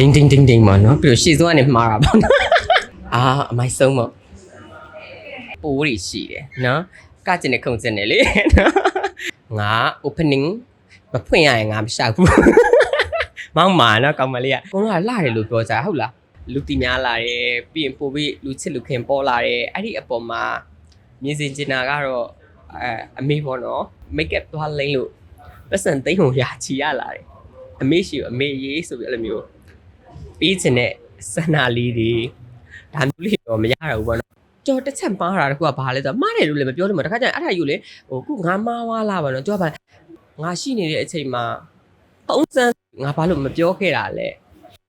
ဒင်းဒင်းဒင်းဒင်းပါနော်ပြီးတော့ရှေ့ဆုံးကနေမှားတာပေါ့နော်အာအမိုက်ဆုံးပေါ့ပိုးတွေရှိတယ်နော်ကကျင်တဲ့ခုံစင်တယ်လေနော်ငါ opening မဖွင့်ရရင်ငါမရှောက်ဘူးမောင်းမာနော်ကောင်မလေးကကိုတော့လှတယ်လို့ပြောကြဟုတ်လားလူတီများလာတယ်ပြီးရင်ပို့ပြီးလူချစ်လူခင်ပေါ်လာတယ်အဲ့ဒီအပေါ်မှာမြင်စင်ကျင်တာကတော့အဲအမေပေါ့နော် make up သွားလိမ့်လို့ပတ်စံသိမ့်ဟုံရာချီရလာတယ်အမေရှိအမေရေးဆိုပြီးအဲ့လိုမျိုး ပြီးချင်တဲ့စန္နာလေးတွေဒါမျိုးလေးတော့မရတော့ဘူးပေါ့နော်ကြော်တစ်ချက်မှားတာတခုကဘာလဲဆိုတော့မှားတယ်လို့လည်းမပြောလို့မတခါကျရင်အဲ့ဒါယူလေဟိုခုငါမှားသွားလားပေါ့နော်ကြော်ကဘာငါရှိနေတဲ့အချိန်မှာပုံစံငါဘာလို့မပြောခဲ့တာလဲ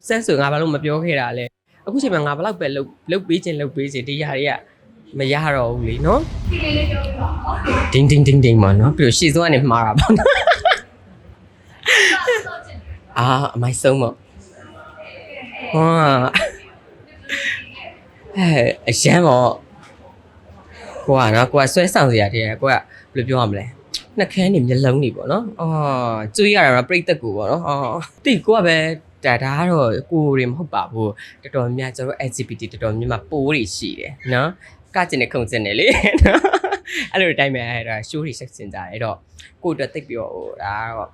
စက်ဆိုငါဘာလို့မပြောခဲ့တာလဲအခုချိန်မှာငါဘလောက်ပဲလှုပ်လှုပ်ပေးခြင်းလှုပ်ပေးခြင်းတရားတွေကမရတော့ဘူးလीနော်ဒင်းဒင်းဒင်းဒင်းမနော်ပြီးတော့ရှေ့ဆုံးကနေမှားတာပေါ့နော်အာအမိုက်ဆုံးပေါ့ ဟာအဲအရန်ပေါ့ကိုကနော်ကိုကဆွဲဆောင်စရာတည်းကိုကဘယ်လိုပြောရမလဲနှက်ခမ်းနေမျက်လုံးနေပေါ့နော်အော်ကျွေးရတာတော့ပြိတ်သက်ကိုပေါ့နော်အော်တိကိုကပဲဒါဒါကတော့ကိုတွေမဟုတ်ပါဘူးတော်တော်များကျွန်တော် LGBT တော်တော်များများပိုးတွေရှိတယ်နော်ကကျင်တဲ့ခုံစင်တယ်လေနော်အဲ့လိုတိုင်းမဲ့အဲ့ဒါ show တွေဆက်စင်ကြတယ်အဲ့တော့ကိုအတွက်တိတ်ပြီးတော့ဟိုဒါကတော့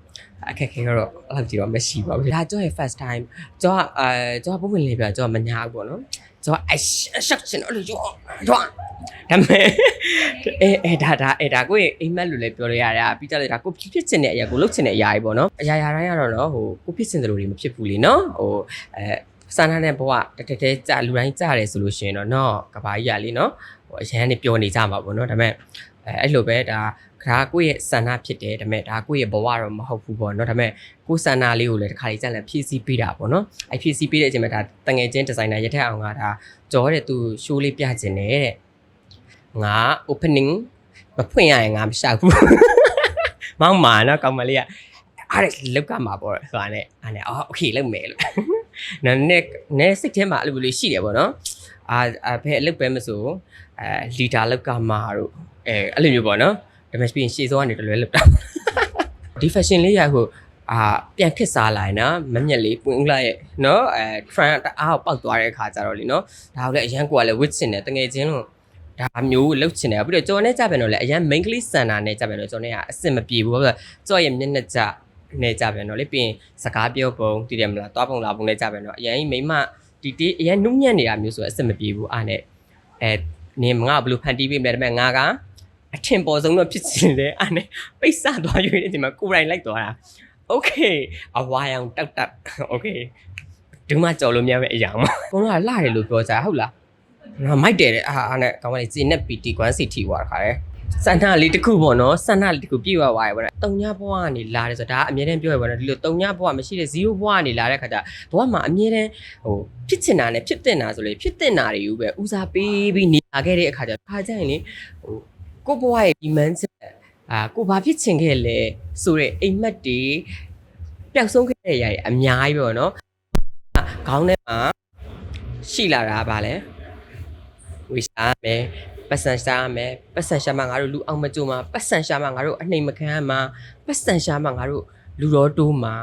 အခက်ခဲကတော့အဲ့လိုကြည့်တော့မရှိပါဘူးဒါကြောင့် first time ကျွန်တော်အဲကျွန်တော်ပုံဝင်လေးပြကျွန်တော်မညာဘူးပေါ့နော်ကျွန်တော်အရှက်ရှင်အဲ့လိုကျွန်တော်ကျွန်တော်ဒါမဲ့အဲအဲဒါဒါအဲဒါကိုအိမ်မက်လို့လည်းပြောရရတယ်ပြီးကြလေဒါကိုဖြစ်ဖြစ်ချင်တဲ့အရာကိုလုပ်ချင်တဲ့အရာကြီးပေါ့နော်အရာရာတိုင်းကတော့နော်ဟိုကိုဖြစ်ချင်တယ်လို့တွေမဖြစ်ဘူးလေနော်ဟိုအဲစာနာတဲ့ဘဝတတတဲကြလူတိုင်းကြတယ်ဆိုလို့ရှိရင်တော့နော်ကဘာကြီးရလေနော် ဟိုအရန်နေပြောနေကြမှာပေါ့နော်ဒါမဲ့အဲအဲ့လိုပဲဒါဒါကိုယ့်ရဲ့ဆန္ဒဖြစ်တယ်ဒါပေမဲ့ဒါကိုယ့်ရဲ့ဘဝတော့မဟုတ်ဘူးပေါ့နော်ဒါပေမဲ့ကိုယ်ဆန္ဒလေးကိုလည်းတစ်ခါလေးကြက်လက်ဖြည့်ဆည်းပေးတာပေါ့နော်အဲဖြည့်ဆည်းပေးတဲ့အချိန်မှာဒါတငယ်ချင်းဒီဇိုင်နာရထက်အောင်ကဒါကြောတဲ့သူ show လေးပြချင်တယ်တဲ့ငါ opening မဖွင့်ရရင်ငါမရှောက်ဘူးမောင်းမာနော်ကောင်မလေးကအားရလောက်ကမှာပေါ့ဆိုတာနဲ့အားနဲ့အော်โอเคလောက်မယ်လို့နာနဲ့နဲ့စိတ်ထဲမှာအဲ့လိုလေးရှိတယ်ပေါ့နော် အာအဖေအလုပ်ပဲမဆိုအဲလီတာလောက်ကမှာတို့အဲအဲ့လိုမျိုးပေါ့နော်ဒါပေမဲ့ပြီးရင်ရှေ့ဆုံးကနေတလွဲလောက်တာဒီ fashion လေးရဟိုအာပြန်ခစ်စားလာရင်နော်မမျက်လေးပွင့်ဦးလာရဲ့နော်အဲ trend တအားပေါက်သွားတဲ့အခါကျတော့လीနော်ဒါကိုလည်းအရန်ကိုကလည်း wit စင်တယ်တငယ်ချင်းလို့ဒါမျိုးလှုပ်ချင်တယ်ပြီးတော့ကျော်နဲ့ကြပြန်တော့လေအရန် main ကလေးစန္နာနဲ့ကြပြန်တော့ကျော်နဲ့ကအစ်စ်မပြေဘူးဘာလို့လဲကျော်ရဲ့မျက်နှာကြနဲ့ကြပြန်တော့လေပြီးရင်စကားပြောပုံတည်တယ်မလားသွားပုံလာပုံနဲ့ကြပြန်တော့အရန်မိမ တီတီအရန်နုညံ့နေတာမျိုးဆိုအစ်စ်မပြေဘူးအားနဲ့အဲနင်ငါဘယ်လိုဖန်တီးပေးမလဲဒါပေမဲ့ငါကအထင်ပေါ်ဆုံးတော့ဖြစ်ချင်တယ်အားနဲ့ပိတ်ဆသွားရွေးနေဒီမှာကိုယ်တိုင်လိုက်သွားတာ okay အဝါရောင်တောက်တောက် okay ဒီမှာကြော်လို့မရမယ့်အရာမှာကိုတော့လှတယ်လို့ပြောကြဟုတ်လားငါမိုက်တယ်တဲ့အာအာနဲ့ကောင်းပါလေဇင်းနဲ့ PT ကွမ်းစီတီွားတခါတယ် စန္ဒလေးတစ်ခုပေါ့နော်စန္ဒလေးတစ်ခုပြည့်သွားသွားရပေါ့နော်တုံညာဘဝကနေလာတယ်ဆိုတာဒါအမြဲတမ်းပြောရပါတော့ဒီလိုတုံညာဘဝမရှိတဲ့0ဘဝကနေလာတဲ့ခါကျဘဝမှာအမြဲတမ်းဟိုဖြစ်ချင်တာနဲ့ဖြစ်တင်တာဆိုလေဖြစ်တင်တာတွေကိုပဲဦးစားပေးပြီးနေလာခဲ့တဲ့အခါကျခါကျရင်လေဟိုကိုယ့်ဘဝရဲ့ဒီမန်းချက်အာကိုဘာဖြစ်ချင်ခဲ့လဲဆိုတဲ့အိမ်မက်တွေပျောက်ဆုံးခဲ့တဲ့အရာတွေအများကြီးပဲပေါ့နော်ခေါင်းထဲမှာရှိလာတာကဘာလဲဝေရှာမယ် ပတ်စံရှာမယ်ပတ်စံရှာမှငါတို့လူအောင်မကြိုမှာပတ်စံရှာမှငါတို့အနှိမ်မခံမှာပတ်စံရှာမှငါတို့လူတော်တိုးမှာ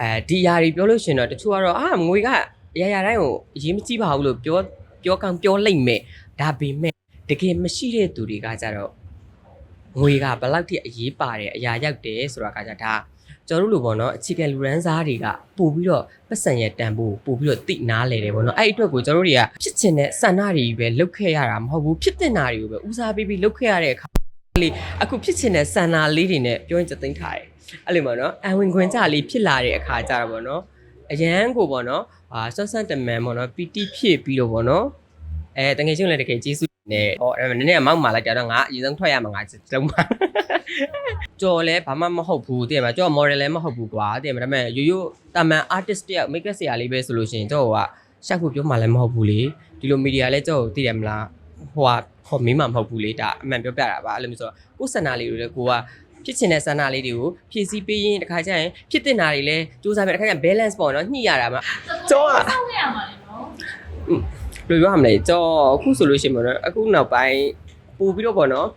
အဲဒီຢာတွေပြောလို့ရှရင်တော့တချို့ကတော့အာငွေကအရာရာတိုင်းကိုအရေးမကြီးပါဘူးလို့ပြောပြောကောင်းပြောလိုက်မယ်ဒါပေမဲ့တကယ်မရှိတဲ့သူတွေကကြတော့ငွေကဘယ်လောက်ထိအရေးပါတယ်အရာရောက်တယ်ဆိုတာကကြဒါ ကျွန်တော်တို့လိုပေါ့နော်အခြေခံလူရန်စားတွေကပို့ပြီးတော့ပတ်စံရဲ့တန်ဖိုးပို့ပြီးတော့တိနားလေတယ်ပေါ့နော်အဲ့ဒီအတွက်ကိုကျွန်တော်တို့တွေကဖြစ်ချင်တဲ့ဆန္ဒတွေပဲလုပ်ခဲ့ရတာမဟုတ်ဘူးဖြစ်တင်တာတွေကိုပဲဦးစားပေးပြီးလုပ်ခဲ့ရတဲ့အခါလေးအခုဖြစ်ချင်တဲ့ဆန္ဒလေးတွေနဲ့ပြောရင်ချက်သိမ်းထားတယ်အဲ့လိုပေါ့နော်အဝင်ခွင်ကြလေးဖြစ်လာတဲ့အခါကြတော့ပေါ့နော်အရန်ကိုပေါ့နော်အာဆွတ်ဆန့်တမန်ပေါ့နော်ပီတိဖြစ်ပြီးတော့ပေါ့နော်အဲတကယ်ချင်းလည်းတကယ်ကျေးဇူးနဲ့ဟောအဲ့နည်းနည်းမောက်မာလိုက်ကြတော့ငါအရင်ဆုံးထွက်ရမှာငါလုံးပါ ကြော်လဲဘာမှမဟုတ်ဘူးတည်မှာကြော် model လည်းမဟုတ်ဘူးကွာတည်မှာဒါပေမဲ့ရိုးရိုးတာမန် artist တယောက် makeup ဆရာလေးပဲဆိုလို့ရှိရင်ကြော်ကရှောက်ဖို့ပြောမှလည်းမဟုတ်ဘူးလေဒီလို media လဲကြော်ကိုသိတယ်မလားဟိုကဟောမင်းမှမဟုတ်ဘူးလေဒါအမှန်ပြောပြတာပါအဲ့လိုမျိုးဆိုတော့ကိုယ်စန္ဒလေးတွေလည်းကိုကဖြစ်ချင်တဲ့စန္ဒလေးတွေကိုဖြည့်ဆည်းပေးရင်တခါကျရင်ဖြစ်တင်တာတွေလည်းစူးစမ်းပြတခါကျရင် balance ပေါ့နော်ညှိရတာမှာကြောကဆောက်ရမှာလေနော်ဘယ်လိုပြောရမလဲကြောအခုဆိုလို့ရှိရင်ပေါ့နော်အခုနောက်ပိုင်း ပို့ပြီးတော့ပေါ့နော်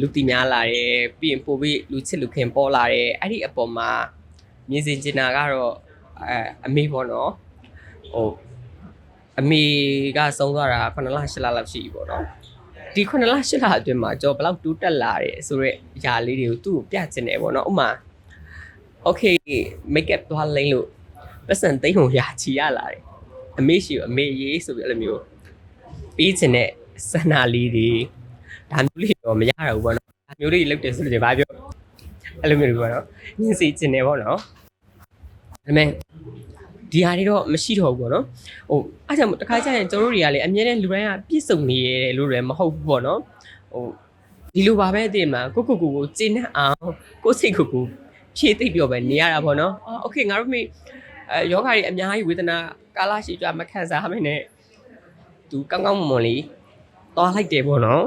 လူတီများလာတယ်ပြီးရင်ပို့ပြီးလူချစ်လူခင်ပေါ်လာတယ်အဲ့ဒီအပေါ်မှာမြင်စင်ကျင်တာကတော့အဲအမေပေါ့နော်ဟိုအမေကဆုံးသွားတာ9လ10လလောက်ရှိပြီပေါ့နော်ဒီ9လ10လအတွင်းမှာကျွန်တော်ဘယ်လောက်တူးတက်လာတယ်ဆိုတော့အရာလေးတွေကိုသူ့ကိုပြချင်တယ်ပေါ့နော်ဥပမာ okay make up သွားလိမ့်လို့ပတ်စံသိမ့်ကိုရာချီရလာတယ်အမေရှိကိုအမေရေးဆိုပြီးအဲ့လိုမျိုးပြီးချင်တဲ့စန္ဒလေးတွေ ဒါမျိုးလေးတော့မရတော့ဘူးပေါ့နော်ဒါမျိုးလေးလောက်တယ်ဆိုလို့ဘာပြောအဲ့လိုမျိုးတွေပေါ့နော်ညင်စီချင်တယ်ပေါ့နော်ဒါပေမဲ့ဒီဟာတွေတော့မရှိတော့ဘူးပေါ့နော်ဟိုအားကြောင့်တခါကျရင်ကျွန်တော်တို့တွေကလည်းအမြဲတမ်းလူတိုင်းကပြည့်စုံနေရတယ်လို့လည်းမဟုတ်ဘူးပေါ့နော်ဟိုဒီလိုပါပဲတည်မှာကိုကိုကိုကိုကျင်းနဲ့အောင်ကိုစိတ်ကိုကိုဖြည့်သိပ်ပြောပဲနေရတာပေါ့နော်အော်โอเคငါတို့မိအဲယောဂါကြီးအများကြီးဝေဒနာကာလရှိကြမခံစားမနဲ့သူကောင်းကောင်းမွန်မွန်လေးသွားလိုက်တယ်ပေါ့နော်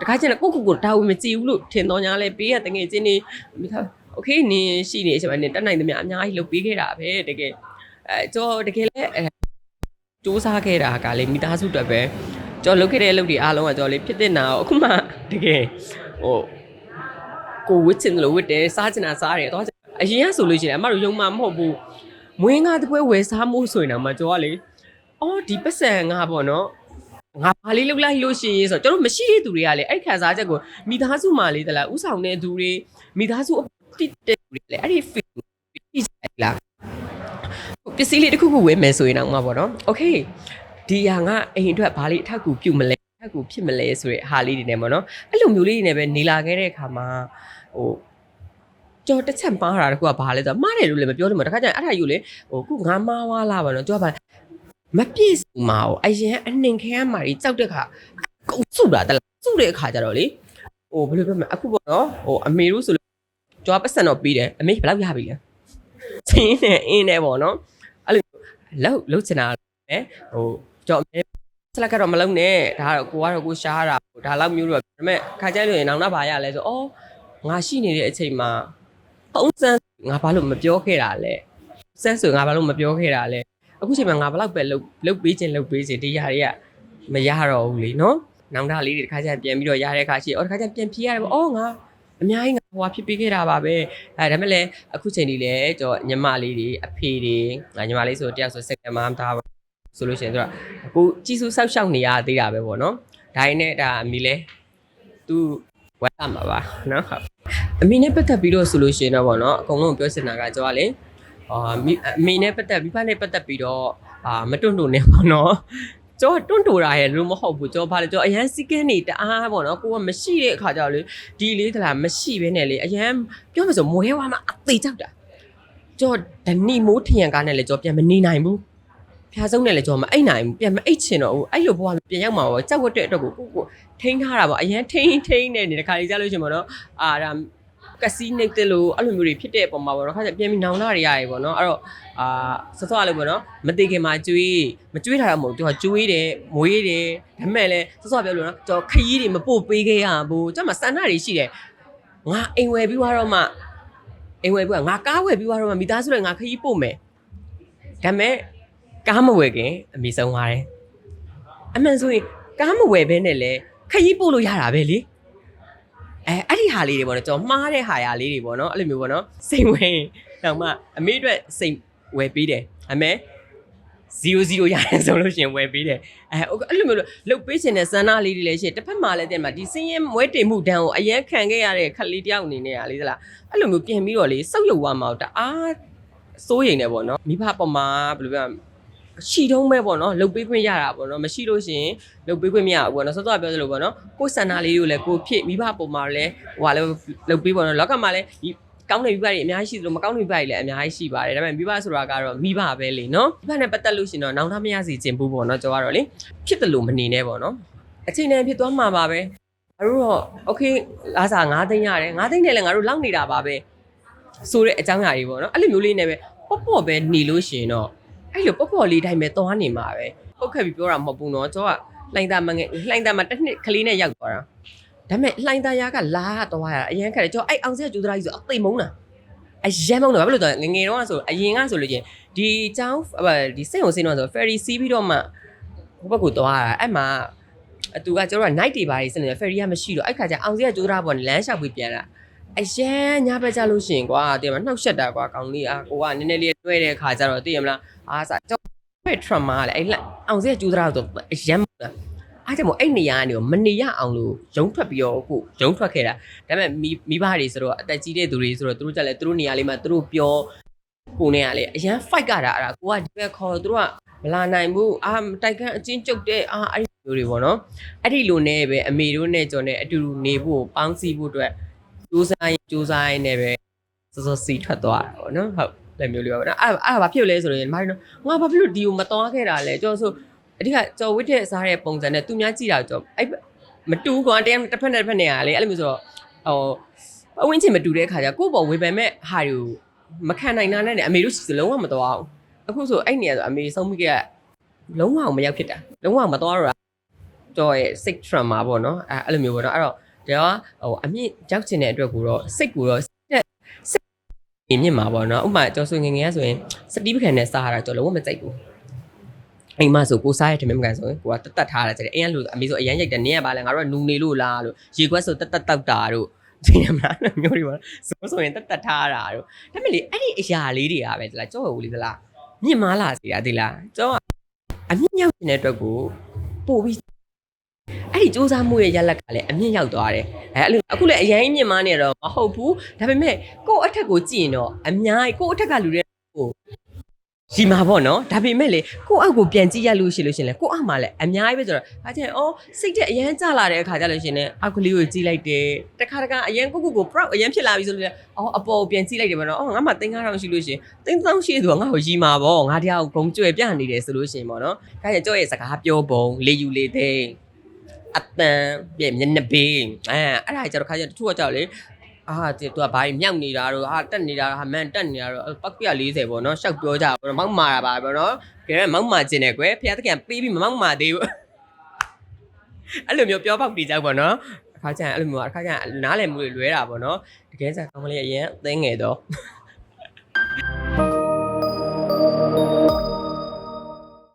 တခါကျရင်ကိုကိုကိုဒါဝမကြည့်ဘူးလို့ထင်တော့ညာလဲပေးရတငယ်ချင်းနေမိသားโอเคနင်ရှိနေအချိန်မှာနင်တက်နိုင်သမျှအများကြီးလုပ်ပေးခဲ့တာပဲတကယ်အဲကျော်တကယ်လဲအဲစူးစမ်းခဲ့တာကလေမိသားစုအတွက်ပဲကျော်လုပ်ခဲ့တဲ့အလုပ်တွေအားလုံးကကျော်လေးဖြစ်တဲ့နာအခုမှတကယ်ဟိုကိုဝစ်ချင်လို့ဝစ်တယ်စားချင်တာစားတယ်တော့အရင်ကဆိုလို့ရှိရင်အမတို့ယုံမှမဟုတ်ဘူးမွေးငါတပွဲဝယ်စားမှုဆိုရင်တော့မှကျော်ကလေအော်ဒီပတ်စံငါပေါ့နော် ငါဘာလေးလှုပ်လိုက်လို့ရှိရင်ဆိုတော့ကျွန်တော်မရှိတဲ့သူတွေကလည်းအဲ့ခံစားချက်ကိုမိသားစုမှလေးတလားဥဆောင်တဲ့သူတွေမိသားစုတိတဲ့သူတွေလည်းအဲ့ဒီ feel ဖြစ်ကြလားပစ္စည်းလေးတစ်ခုခုဝယ်မယ်ဆိုရင်တော့ငါပေါ့နော် okay ဒီဟာငါအိမ်အတွက်ဘာလေးအထောက်အကူပြုမလဲအထောက်အကူဖြစ်မလဲဆိုတဲ့ဟာလေးတွေနဲ့ပေါ့နော်အဲ့လိုမျိုးလေးတွေနဲ့ပဲနေလာခဲ့တဲ့အခါမှာဟိုကြော်တစ်ချက်မှားတာတခုကဘာလဲဆိုတော့မှားတယ်လို့လည်းမပြောလို့မတခါကျရင်အဲ့ဒါယူလေဟိုခုငါမှားွားလာပါတော့ကြော်ပါ မပြည့်စုံပါဘူးအရင်အနှင်ခဲအမာကြီးကြောက်တဲ့ခါကုန်စုတာတလားစုတဲ့အခါကျတော့လေဟိုဘယ်လိုပြောမလဲအခုပေါ့နော်ဟိုအမေတို့ဆိုလို့ကြော်ပတ်စံတော့ပြီးတယ်အမေဘယ်လောက်ရပြီလဲချင်းနဲ့အင်းနဲ့ပေါ့နော်အဲ့လိုလောက်လောက်ချင်တာလေဟိုကြော်အမေစလက်ကတော့မလုံးနဲ့ဒါကတော့ကိုကတော့ကိုရှားတာဒါလောက်မျိုးတော့ဒါပေမဲ့ခါကြလို့ရင်နောက်တော့ဘာရလဲဆိုအော်ငါရှိနေတဲ့အချိန်မှာပုံစံငါဘာလို့မပြောခဲ့တာလဲစမ်းဆိုငါဘာလို့မပြောခဲ့တာလဲ အခုချိန်မှာငါဘလောက်ပဲလှုပ်လှုပ်ပေးခြင်းလှုပ်ပေးခြင်းတရားတွေကမရတော့ဘူးလေနော်နောင်တလေးတွေတစ်ခါကျပြန်ပြီးတော့ရတဲ့အခါရှိအော်တစ်ခါကျပြန်ဖြေရတယ်ပေါ့အော်ငါအများကြီးငါဟိုဟာဖြစ်ပေးခဲ့တာပါပဲအဲဒါပေမဲ့လည်းအခုချိန်ဒီလေကျွန်တော်ညီမလေးတွေအဖေတွေငါညီမလေးဆိုတယောက်ဆိုစက်ကမှမသားပါဆိုလို့ရှိရင်သူကအခုကြီးစုဆောက်ရှောက်နေရသေးတာပဲပေါ့နော်ဒါရင်းနဲ့ဒါအမီလဲသူဝက်တာမှာပါနော်ဟုတ်အမီနဲ့ပတ်သက်ပြီးတော့ဆိုလို့ရှိရင်တော့ပေါ့နော်အကုန်လုံးပြောချင်တာကကျွန်တော်ကလေ အာမိအမေနဲ့ပတ်သက်မိဘနဲ့ပတ်သက်ပြီးတော့အာမတွန့်တွန့်နေပေါ့နော်ကျော်တွန့်တူတာရဲ့လို့မဟုတ်ဘူးကျော်ဘာလဲကျော်အရန်စီကန်းနေတအားပေါ့နော်ကိုကမရှိတဲ့အခါကျတော့လေဒီလေးတလားမရှိဘဲနဲ့လေအရန်ပြောမှဆိုမွဲဝါမှာအသေးကြောက်တာကျော်ဒနီမိုးထရန်ကားနဲ့လေကျော်ပြန်မနေနိုင်ဘူးဖျားဆုံးနဲ့လေကျော်မအိတ်နိုင်ဘူးပြန်မအိတ်ချင်တော့ဘူးအဲ့လိုဘဝပြန်ရောက်မှာပေါ့ကြောက်ဝတ်တဲ့အတွက်ကိုကိုကိုထိန်းထားတာပေါ့အရန်ထိန်းထိန်းနေနေတခါလေးကြားလို့ရှင်ပေါ့နော်အာဒါ ကစီးနေတဲ့လို့အဲ့လိုမျိုးတွေဖြစ်တဲ့ပုံမှာပေါ့နော်ခါကျပြန်ပြီးနောင်လာတွေရတယ်ပေါ့နော်အဲ့တော့အာစောစောကလည်းပေါ့နော်မသေးခင်မှာကျွေးမကျွေးထားတာမဟုတ်သူကကျွေးတယ်မွေးတယ်ဒါပေမဲ့လည်းစောစောကပြောလို့နော်ကျွန်တော်ခရီးတွေမပို့ပေးခဲ့ရဘူးကျွန်မစန္ဒတွေရှိတယ်ငါအိမ်ဝယ်ပြီးသွားတော့မှအိမ်ဝယ်ပြီးငါကားဝယ်ပြီးသွားတော့မှမိသားစုတွေငါခရီးပို့မယ်ဒါပေမဲ့ကားမဝယ်ခင်အမေဆုံးသွားတယ်အမှန်ဆိုရင်ကားမဝယ်ဘဲနဲ့လေခရီးပို့လို့ရတာပဲလေ အဲအဲ့ဒီဟာလေးတွေပေါ့နော်ကျွန်တော်မှားတဲ့ဟာရလေးတွေပေါ့နော်အဲ့လိုမျိုးပေါ့နော်စိတ်ဝင်တော့မှအမေအတွက်စိတ်ဝယ်ပေးတယ်အမေ00ရတယ်ဆိုလို့ရှိရင်ဝယ်ပေးတယ်အဲအဲ့လိုမျိုးလုတ်ပေးခြင်းတဲ့စန္ဒလေးတွေလည်းရှိတယ်တစ်ဖက်မှာလည်းတဲ့မှာဒီစင်းရင်မွဲတင်မှုတန်းကိုအရင်ခံခဲ့ရတဲ့ခလေးတယောက်အနေနဲ့อ่ะလေးသလားအဲ့လိုမျိုးပြင်ပြီးတော့လေစောက်ရုပ်သွားမှာတအားစိုးရိမ်နေပေါ့နော်မိဘပေါ်မှာဘယ်လိုပြော ရှီတုံးပဲပေါ့နော်လုတ်ပေးခွင့်ရတာပေါ့နော်မရှိလို့ရှင်လုတ်ပေးခွင့်မရဘူးပေါ့နော်စောစောပြောသလိုပေါ့နော်ကိုယ်စန္ဒလေးတွေကိုလည်းကိုဖြစ်မိဘပုံမှာလည်းဟိုဟာလည်းလုတ်ပေးပေါ့နော်လောကမှာလည်းကောင်းတဲ့မိဘတွေအများကြီးရှိသလိုမကောင်းတဲ့မိဘတွေလည်းအများကြီးရှိပါတယ်ဒါပေမဲ့မိဘဆိုတာကတော့မိဘပဲလေနော်မိဘနဲ့ပတ်သက်လို့ရှင်တော့နောင်တမရစီခြင်းဘူးပေါ့နော်ကျွန်တော်ကတော့လေဖြစ်တယ်လို့မနေနဲ့ပေါ့နော်အချိန်တန်ဖြစ်သွားမှာပါပဲငါတို့တော့ okay လာစား9သိန်းရတယ်9သိန်းနဲ့လည်းငါတို့လောက်နေတာပါပဲဆိုတဲ့အကြောင်းအရာတွေပေါ့နော်အဲ့လိုမျိုးလေးနဲ့ပဲပေါ့ပေါ့ပဲနေလို့ရှင်တော့ အဲ့လိုပေါ့ပေါ့လေးတိုင်းပဲသွားနေမှာပဲပုတ်ခက်ပြီးပြောတာမဟုတ်ဘူးနော်ကျွန်တော်ကလှိုင်းသားမငယ်လှိုင်းသားမှာတစ်နှစ်ကလေးနဲ့ရောက်သွားတာဒါပေမဲ့လှိုင်းသားရကလာတော့ရတာအရင်ခက်တယ်ကျွန်တော်အဲ့အောင်စက်ကျူသရာကြီးဆိုအသိမုန်းတာအရန်မုန်းတယ်ဘာဖြစ်လို့လဲငငယ်တော့ဆိုအရင်ကဆိုလို့ချင်းဒီចောင်းဒီစိတ်ဝင်စင်းတော့ဆို ferry စီးပြီးတော့မှဟိုဘက်ကိုသွားတာအဲ့မှာအတူကကျွန်တော်က night တွေပါရေးစနေ ferry ကမရှိတော့အဲ့ခါကျအောင်စက်ကျူသရာပေါ်လမ်းလျှောက်ပြီးပြန်လာ အရန်ညဘက်ကြလို့ရှိရင်ကွာတည်မနှောက်ရှက်တာကွာကောင်းလေးအာကိုကနည်းနည်းလေးတွဲတဲ့ခါကျတော့သိရမလားအာစာကြောက်ဖက်ထရမာလေအဲ့လက်အောင်စဲကျူးသလားဆိုအရမ်းအားကြောင့်မို့အဲ့နေရာကနေမနေရအောင်လို့ရုံထွက်ပြီးတော့အခုရုံထွက်ခဲ့တာဒါပေမဲ့မိမိဘတွေဆိုတော့အသက်ကြီးတဲ့သူတွေဆိုတော့သူတို့ကြလည်းသူတို့နေရာလေးမှာသူတို့ပြောကိုနေရလေအရန် fight ကတာအဲ့ဒါကိုကဒီဘက်ခေါ်သူတို့ကမလာနိုင်ဘူးအာတိုက်ခန်းအချင်းကျုပ်တဲ့အာအဲ့ဒီမျိုးတွေပေါ့နော်အဲ့ဒီလိုနဲ့ပဲအမေတို့နဲ့ကျွန်တော်နဲ့အတူတူနေဖို့ပေါင်းစည်းဖို့အတွက် စူးစမ်းရင်စူးစမ်းရင်လည်းပဲစောစောစီထွက်သွားတာပေါ့နော်ဟုတ်လည်းမျိုးလေးပါပေါ့နော်အဲ့အဲ့ဘာဖြစ်လဲဆိုတော့ညီမတို့ငါဘာဖြစ်လို့ဒီကိုမသွားခဲ့တာလဲကျွန်တော်ဆိုအဓိကကြော်ဝိတဲ့စားတဲ့ပုံစံနဲ့သူများကြည့်တာကြော်အဲ့မတူကွာတည်းတစ်ဖက်နဲ့တစ်ဖက်နဲ့ကလေအဲ့လိုမျိုးဆိုတော့ဟိုအဝင်းချင်မတူတဲ့ခါကျကိုယ့်ဘောဝေဖန်မဲ့ဟာတွေကိုမခံနိုင်တာနဲ့အမေတို့စလုံးဝမသွားအောင်အခုဆိုအဲ့နေရာဆိုအမေဆုံးမိခဲ့လုံးဝမရောက်ဖြစ်တာလုံးဝမသွားတော့ကြော်ရဲ့ sick trauma ပေါ့နော်အဲ့အဲ့လိုမျိုးပေါ့နော်အဲ့တော့ ဒါကဟိုအမြင့်ရောက်ချင်တဲ့အတွက်ကိုတော့စိတ်ကိုတော့စိတ်မြင့်မှာပေါ့နော်ဥပမာကျော်ဆိုငယ်ငယ်ကဆိုရင်စတီးပခံနဲ့စားရတာကျော်လုံးဝမကြိုက်ဘူးအိမ်မဆိုကိုစားရတဲ့မကန်ဆိုရင်ကိုကတက်တက်ထားတာကျတယ်အိမ်ကလူအမေဆိုအရန်ရိုက်တယ်နင်းရပါလဲငါတို့ကနူနေလို့လားလို့ရေခွက်ဆိုတက်တက်တောက်တာတို့သိရမလားအဲ့လိုမျိုးတွေပါဆိုဆိုရင်တက်တက်ထားတာတို့ဒါပေမဲ့လေအဲ့ဒီအရာလေးတွေကပဲဒီလားကျော်ဟိုလေးသလားမြင့်မားလာစီတာဒီလားကျော်ကအမြင့်ရောက်နေတဲ့အတွက်ကိုပို့ပြီး အဲ့ဒီစူးစမ်းမှုရဲ့ရလက်ကလည်းအမြင့်ရောက်သွားတယ်အဲအဲ့လိုအခုလည်းအရင်မြင့်မားနေတော့မဟုတ်ဘူးဒါပေမဲ့ကိုယ့်အထက်ကိုကြည့်ရင်တော့အများကြီးကိုယ့်အထက်ကလူတွေကိုရှိမှာပေါ့နော်ဒါပေမဲ့လေကိုယ့်အောက်ကိုပြန်ကြည့်ရလို့ရှိလို့ရှင်လေကိုယ့်အောက်မှာလည်းအများကြီးပဲဆိုတော့အဲကျရင်အော်စိတ်တဲ့အရန်ကြလာတဲ့အခါကျလို့ရှင်လေအောက်ကလေးကိုကြည့်လိုက်တယ်တခါတခါအရန်ကိုကိုကို proud အရန်ဖြစ်လာပြီဆိုလို့လေအော်အပေါ်ကိုပြန်ကြည့်လိုက်တယ်ပေါ့နော်အော်ငါမှ3000ရှိလို့ရှင်3000ရှိဆိုတော့ငါ့ကိုရီမှာပေါ့ငါတရားကိုဂုံကြွယ်ပြနေတယ်ဆိုလို့ရှင်ပေါ့နော်ဒါကြကြော့ရဲ့စကားပြောပုံလေယူလေသိမ်း အတန်ပြည့်မျက်နှာပင်းအဲအဲ့ဒါကြတော့ခါကျတချို့ကကြောက်လေအာဒီသူကဘာကြီးမြောက်နေတာတော့ဟာတက်နေတာဟာမန်တက်နေတာတော့ပတ်ပြ40ပေါ့နော်ရှောက်ပြောကြပါတော့မောက်မာတာပါပေါ့နော်ကဲမောက်မာခြင်းနဲ့ကွယ်ဖျားတကန်ပေးပြီးမမောက်မာသေးဘူးအဲ့လိုမျိုးပြောပေါက်တီးကြပေါ့နော်အခါကျရင်အဲ့လိုမျိုးအခါကျရင်နားလည်မှုတွေလွဲတာပေါ့နော်တကယ်စားကောင်းမလေးအရင်အသိငယ်တော့